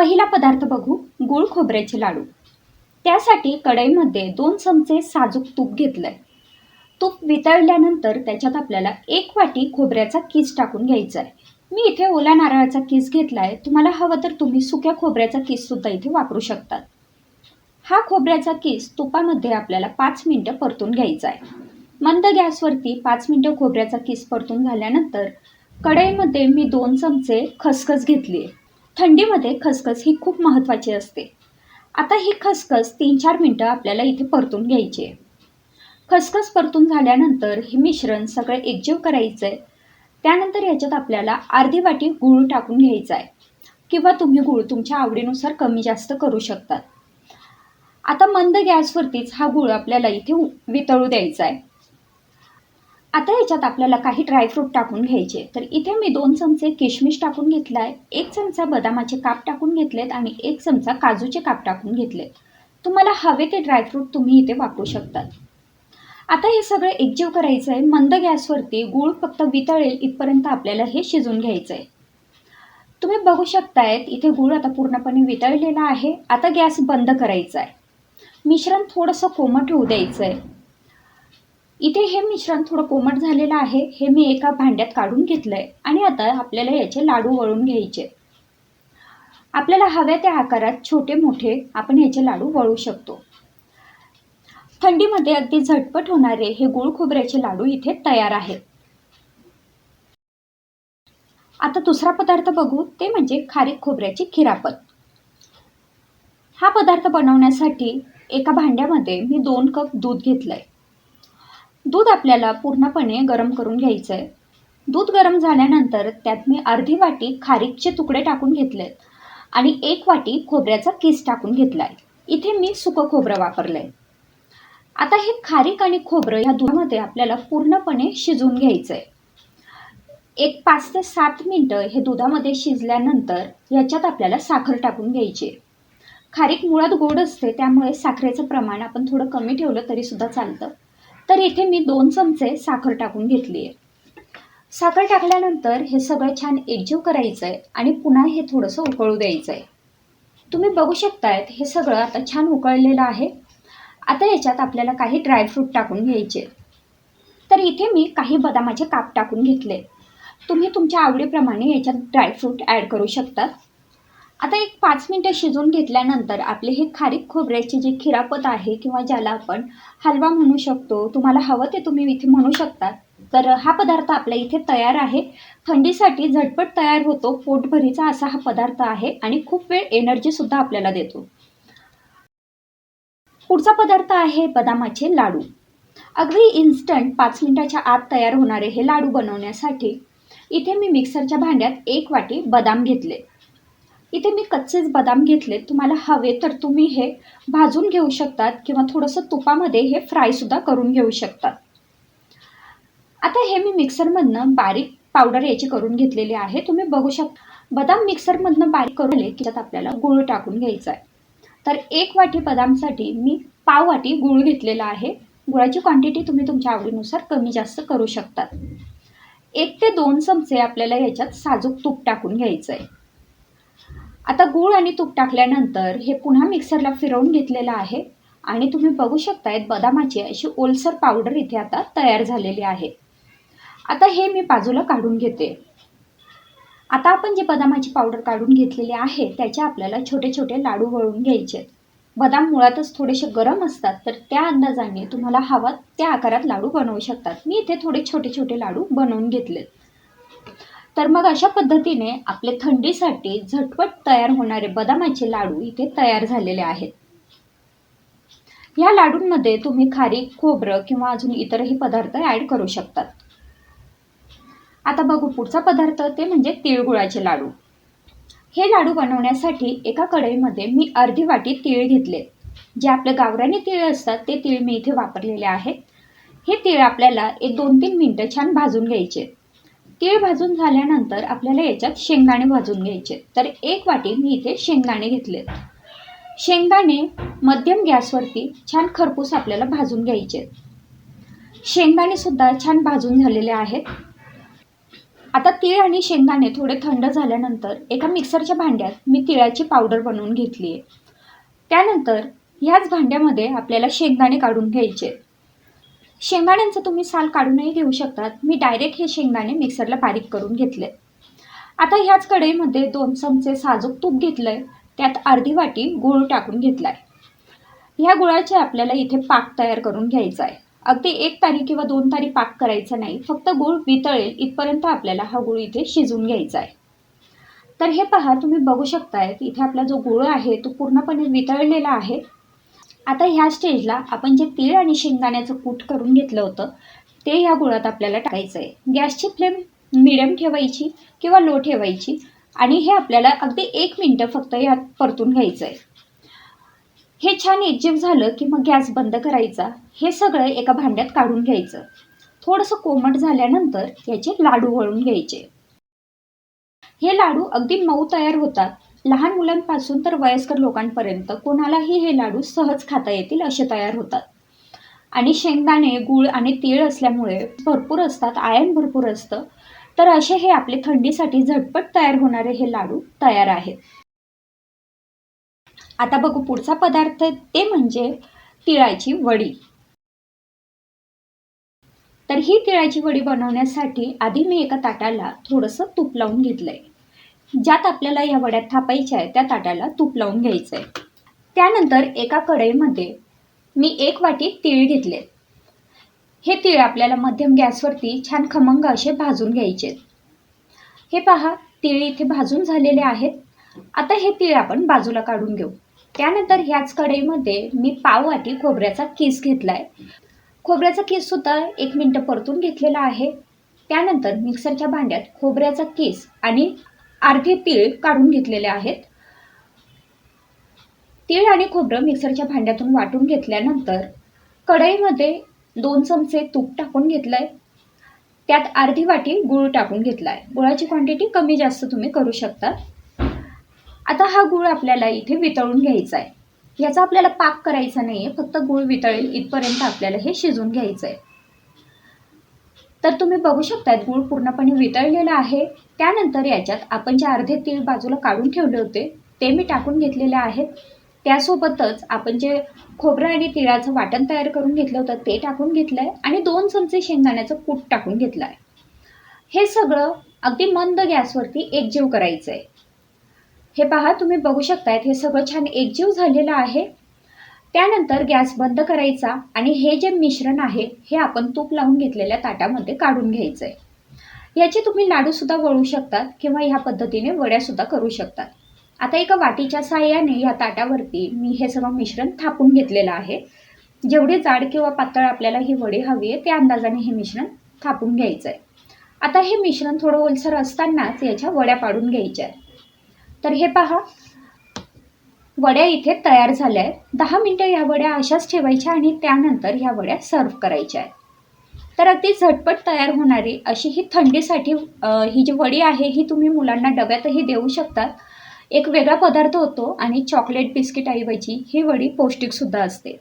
पहिला पदार्थ बघू गुळ खोबऱ्याचे लाडू. त्यासाठी कढईमध्ये दोन चमचे साजूक तूप घेतलंय. तूप वितळल्यानंतर त्याच्यात आपल्याला एक वाटी खोबऱ्याचा किस टाकून घ्यायचा आहे मी इथे ओल्या नारळाचा किस घेतला आहे तुम्हाला हवं तर तुम्ही सुक्या खोबऱ्याचा किससुद्धा इथे वापरू शकतात. हा खोबऱ्याचा किस तुपामध्ये आपल्याला पाच मिनटं परतून घ्यायचा आहे मंद गॅसवरती पाच मिनटं खोबऱ्याचा किस परतून झाल्यानंतर कढईमध्ये मी दोन चमचे खसखस घेतली आहे थंडीमध्ये खसखस ही खूप महत्त्वाची असते. आता ही खसखस तीन चार मिनटं आपल्याला इथे परतून घ्यायची आहे. खसखस परतून झाल्यानंतर हे मिश्रण सगळं एकजीव करायचं आहे त्यानंतर याच्यात आपल्याला अर्धी वाटी गूळ टाकून घ्यायचा आहे. किंवा तुम्ही गूळ तुमच्या आवडीनुसार कमी जास्त करू शकतात. आता मंद गॅसवरतीच हा गूळ आपल्याला इथे वितळू द्यायचा आहे. आता याच्यात आपल्याला काही ड्रायफ्रूट टाकून घ्यायचे. तर इथे मी दोन चमचे किशमिश टाकून घेतला आहे एक चमचा बदामाचे काप टाकून घेतलेत आणि एक चमचा काजूचे काप टाकून घेतलेत. तुम्हाला हवे ते ड्रायफ्रूट तुम्ही इथे वापरू शकतात आता हे सगळं एकजीव करायचं आहे मंद गॅसवरती गूळ फक्त वितळेल इथपर्यंत आपल्याला हे शिजून घ्यायचं आहे तुम्ही बघू शकतायत इथे गूळ आता पूर्णपणे वितळलेला आहे. आता गॅस बंद करायचा आहे मिश्रण थोडंसं कोमट होऊ द्यायचं आहे इथे हे मिश्रण थोडं कोमट झालेलं आहे. हे मी एका भांड्यात काढून घेतलं आहे आणि आता आपल्याला याचे लाडू वळून घ्यायचे. आपल्याला हव्या त्या आकारात छोटे मोठे आपण याचे लाडू वळू शकतो. थंडीमध्ये अगदी झटपट होणारे हे गुळ खोबऱ्याचे लाडू इथे तयार आहेत. आता दुसरा पदार्थ बघू. ते म्हणजे खारीक खोबऱ्याची खिरापत. हा पदार्थ बनवण्यासाठी एका भांड्यामध्ये मी दोन कप दूध घेतलंय. दूध आपल्याला पूर्णपणे गरम करून घ्यायचं आहे दूध गरम झाल्यानंतर त्यात मी अर्धी वाटी खारीकचे तुकडे टाकून घेतलेत आणि एक वाटी खोबऱ्याचा किस टाकून घेतला आहे इथे मी सुकं खोबरं वापरलं आहे आता हे खारीक आणि खोबरं ह्या दुधामध्ये आपल्याला पूर्णपणे शिजवून घ्यायचं आहे एक पाच ते सात मिनटं हे दुधामध्ये शिजल्यानंतर याच्यात आपल्याला साखर टाकून घ्यायची. खारीक मुळात गोड असते त्यामुळे साखरेचं प्रमाण आपण थोडं कमी ठेवलं तरीसुद्धा चालतं. तर इथे मी दोन चमचे साखर टाकून घेतली आहे साखर टाकल्यानंतर हे सगळं छान एकजीव करायचं आहे आणि पुन्हा हे थोडंसं उकळू द्यायचं आहे तुम्ही बघू शकतायत हे सगळं आता छान उकळलेलं आहे. आता याच्यात आपल्याला काही ड्रायफ्रूट टाकून घ्यायचे. तर इथे मी काही बदामाचे काप टाकून घेतले. तुम्ही तुमच्या आवडीप्रमाणे याच्यात ड्रायफ्रूट ॲड करू शकतात. आता एक पाच मिनटं शिजवून घेतल्यानंतर आपले हे खारीक खोबऱ्याची जी खिरापत आहे किंवा ज्याला आपण हलवा म्हणू शकतो तुम्हाला हवं ते तुम्ही इथे म्हणू शकता तर हा पदार्थ आपल्या इथे तयार आहे. थंडीसाठी झटपट तयार होतो. पोटभरीचा असा हा पदार्थ आहे आणि खूप वेळ एनर्जीसुद्धा आपल्याला देतो. पुढचा पदार्थ आहे बदामाचे लाडू. अगदी इन्स्टंट पाच मिनिटाच्या आत तयार होणारे हे लाडू बनवण्यासाठी इथे मी मिक्सरच्या भांड्यात एक वाटी बदाम घेतले. इथे मी कच्चेच बदाम घेतले तुम्हाला हवे तर तुम्ही हे भाजून घेऊ शकतात किंवा थोडंसं तुपामध्ये हे फ्रायसुद्धा करून घेऊ शकतात. आता हे मी मिक्सरमधनं बारीक पावडर याची करून घेतलेली आहे. तुम्ही बघू शकता बदाम मिक्सरमधनं बारीक करून की त्यात आपल्याला गूळ टाकून घ्यायचा आहे. तर एक वाटी बदामसाठी मी पाव वाटी गूळ घेतलेला आहे. गुळाची क्वांटिटी तुम्ही तुमच्या आवडीनुसार कमी जास्त करू शकतात. एक ते दोन चमचे आपल्याला याच्यात साजूक तूप टाकून घ्यायचं आहे आता गूळ आणि तूप टाकल्यानंतर हे पुन्हा मिक्सरला फिरवून घेतलेलं आहे आणि तुम्ही बघू शकतायत बदामाची अशी ओलसर पावडर इथे आता तयार झालेली आहे. आता हे मी बाजूला काढून घेते. आता आपण जे बदामाची पावडर काढून घेतलेली आहे त्याचे आपल्याला छोटे छोटे लाडू वळून घ्यायचे आहेत. बदाम मुळातच थोडेसे गरम असतात तर त्या अंदाजाने तुम्हाला हवा त्या आकारात लाडू बनवू शकतात. मी इथे थोडे छोटे छोटे लाडू बनवून घेतलेत. तर मग अशा पद्धतीने आपले थंडीसाठी झटपट तयार होणारे बदामाचे लाडू इथे तयार झालेले आहेत. या लाडूंमध्ये तुम्ही खारीक खोबरं किंवा अजून इतरही पदार्थ ॲड करू शकतात. आता बघू पुढचा पदार्थ ते म्हणजे तिळगुळाचे लाडू. हे लाडू बनवण्यासाठी एका कढईमध्ये मी अर्धी वाटी तीळ घेतले. जे आपले गावरानी तीळ असतात ते तीळ मी इथे वापरलेले आहेत हे तीळ आपल्याला एक दोन तीन मिनटं छान भाजून घ्यायचे. तीळ भाजून झाल्यानंतर आपल्याला याच्यात शेंगदाणे भाजून घ्यायचे. तर एक वाटी मी इथे शेंगदाणे घेतले शेंगदाणे मध्यम गॅसवरती छान खरपूस आपल्याला भाजून घ्यायचे. शेंगदाणे सुद्धा छान भाजून झालेले आहेत. आता तीळ आणि शेंगदाणे थोडे थंड झाल्यानंतर एका मिक्सरच्या भांड्यात मी तिळाची पावडर बनवून घेतली आहे त्यानंतर ह्याच भांड्यामध्ये आपल्याला शेंगदाणे काढून घ्यायचे. शेंगदाण्यांचं तुम्ही साल काढूनही घेऊ शकतात. मी डायरेक्ट हे शेंगदाणे मिक्सरला बारीक करून घेतले. आता ह्याच कढईमध्ये दोन चमचे साजूक तूप घेतलं आहे त्यात अर्धी वाटी गूळ टाकून घेतला आहे ह्या गुळाचे आपल्याला इथे पाक तयार करून घ्यायचा आहे अगदी एक तारी किंवा दोन तारी पाक करायचा नाही. फक्त गूळ वितळेल इथपर्यंत आपल्याला हा गूळ इथे शिजून घ्यायचा आहे तर हे पहा तुम्ही बघू शकताय की इथे आपला जो गूळ आहे तो पूर्णपणे वितळलेला आहे. आता ह्या स्टेजला आपण जे तीळ आणि शेंगदाण्याचं कूट करून घेतलं होतं ते ह्या गुळात आपल्याला टाकायचं आहे गॅसची फ्लेम मिडियम ठेवायची किंवा लो ठेवायची आणि हे आपल्याला अगदी एक मिनटं फक्त यात परतून घ्यायचं आहे हे छान एकजीव झालं की मग गॅस बंद करायचा. हे सगळं एका भांड्यात काढून घ्यायचं. थोडंसं कोमट झाल्यानंतर याचे लाडू वळून घ्यायचे. हे लाडू अगदी मऊ तयार होतात. लहान मुलांपासून तर वयस्कर लोकांपर्यंत कोणालाही हे लाडू सहज खाता येतील असे तयार होतात. आणि शेंगदाणे गूळ आणि तीळ असल्यामुळे भरपूर असतात आयन भरपूर असतं. तर असे हे आपले थंडीसाठी झटपट तयार होणारे हे लाडू तयार आहेत. आता बघू पुढचा पदार्थ ते म्हणजे तिळाची वडी. तर ही तिळाची वडी बनवण्यासाठी आधी मी एका ताटाला थोडंसं तूप लावून घेतलंय. ज्यात आपल्याला या वड्यात थापायच्या आहे त्या ताटाला तूप लावून घ्यायचं आहे. त्यानंतर एका कढईमध्ये मी एक वाटी तीळ घेतले. हे तीळ आपल्याला मध्यम गॅसवरती छान खमंग असे भाजून घ्यायचे हे पहा तीळ इथे भाजून झालेले आहेत. आता हे तीळ आपण बाजूला काढून घेऊ. त्यानंतर ह्याच कढईमध्ये मी पाव वाटी खोबऱ्याचा किस घेतला आहे खोबऱ्याचा किससुद्धा एक मिनटं परतून घेतलेला आहे. त्यानंतर मिक्सरच्या भांड्यात खोबऱ्याचा किस आणि अर्धे तीळ काढून घेतलेले आहेत. तीळ आणि खोबरं मिक्सरच्या भांड्यातून वाटून घेतल्यानंतर कढईमध्ये दोन चमचे तूप टाकून घेतलंय. त्यात अर्धी वाटी गूळ टाकून घेतला आहे गुळाची क्वांटिटी कमी जास्त तुम्ही करू शकता. आता हा गूळ आपल्याला इथे वितळून घ्यायचा आहे याचा आपल्याला पाक करायचा नाही आहे फक्त गूळ वितळेल इथपर्यंत आपल्याला हे शिजून घ्यायचं आहे तर तुम्ही बघू शकता गूळ पूर्णपणे वितळलेला आहे. त्यानंतर याच्यात आपण जे अर्धे तीळ बाजूला काढून ठेवले होते ते मी टाकून घेतलेले आहेत. त्यासोबतच आपण जे खोबरं आणि तिळाचं वाटण तयार करून घेतलं होतं ते टाकून घेतलं आहे आणि दोन चमचे शेंगदाण्याचं कूट टाकून घेतलं आहे हे सगळं अगदी मंद गॅसवरती एकजीव करायचं आहे हे पहा तुम्ही बघू शकतायत हे सगळं छान एकजीव झालेलं आहे. त्यानंतर गॅस बंद करायचा आणि हे जे मिश्रण आहे हे आपण तूप लावून घेतलेल्या ताटामध्ये काढून घ्यायचं आहे याचे तुम्ही लाडूसुद्धा वळू शकतात किंवा ह्या पद्धतीने वड्यासुद्धा करू शकतात. आता एका वाटीच्या साह्याने या ताटावरती मी हे सगळं मिश्रण थापून घेतलेलं आहे. जेवढे जाड किंवा पातळ आपल्याला ही वडी हवी आहे त्या अंदाजाने हे मिश्रण थापून घ्यायचं आहे आता हे मिश्रण थोडं ओलसर असतानाच याच्या वड्या पाडून घ्यायच्या आहेत तर हे पहा वड्या इथे तयार झाल्या आहेत. दहा मिनटं ह्या वड्या अशाच ठेवायच्या आणि त्यानंतर ह्या वड्या सर्व करायच्या आहेत. तर अगदी झटपट तयार होणारी अशी ही थंडीसाठी ही जी वडी आहे ही तुम्ही मुलांना डब्यातही देऊ शकतात. एक वेगळा पदार्थ होतो आणि चॉकलेट बिस्किट ऐवजी ही वडी पौष्टिकसुद्धा असते.